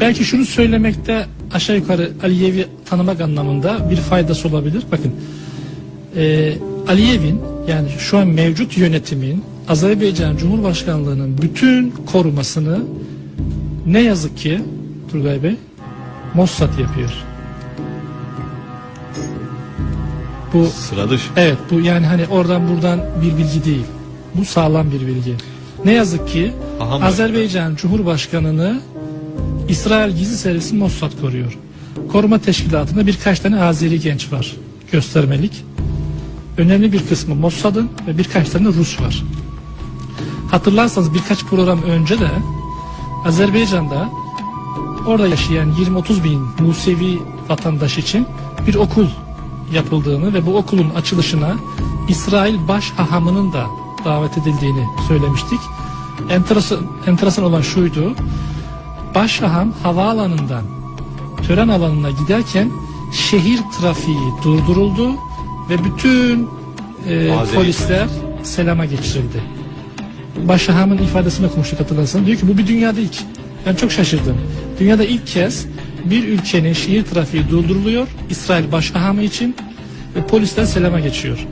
belki şunu söylemekte aşağı yukarı Aliyevi tanımak anlamında bir faydası olabilir. Bakın e, Aliyev'in yani şu an mevcut yönetimin Azerbaycan Cumhurbaşkanlığı'nın bütün korumasını ne yazık ki Turgay Bey Mossad yapıyor. Bu Sıra dışı. Evet bu yani hani oradan buradan bir bilgi değil. Bu sağlam bir bilgi. Ne yazık ki Aha, Azerbaycan Cumhurbaşkanı'nı İsrail Gizli Servisi Mossad koruyor. Koruma teşkilatında birkaç tane Azeri genç var. Göstermelik. Önemli bir kısmı Mossad'ın ve birkaç tane Rus var. Hatırlarsanız birkaç program önce de Azerbaycan'da orada yaşayan 20-30 bin Musevi vatandaş için bir okul yapıldığını ve bu okulun açılışına İsrail baş hahamının da davet edildiğini söylemiştik. Enteresan, enteresan olan şuydu. Baş haham havaalanından tören alanına giderken şehir trafiği durduruldu ve bütün e, polisler selama geçirildi. Başahamın ifadesini okumuştuk hatırlarsan. Diyor ki bu bir dünyada ilk. Ben çok şaşırdım. Dünyada ilk kez bir ülkenin şehir trafiği durduruluyor İsrail başahamı için ve polisler selama geçiyor.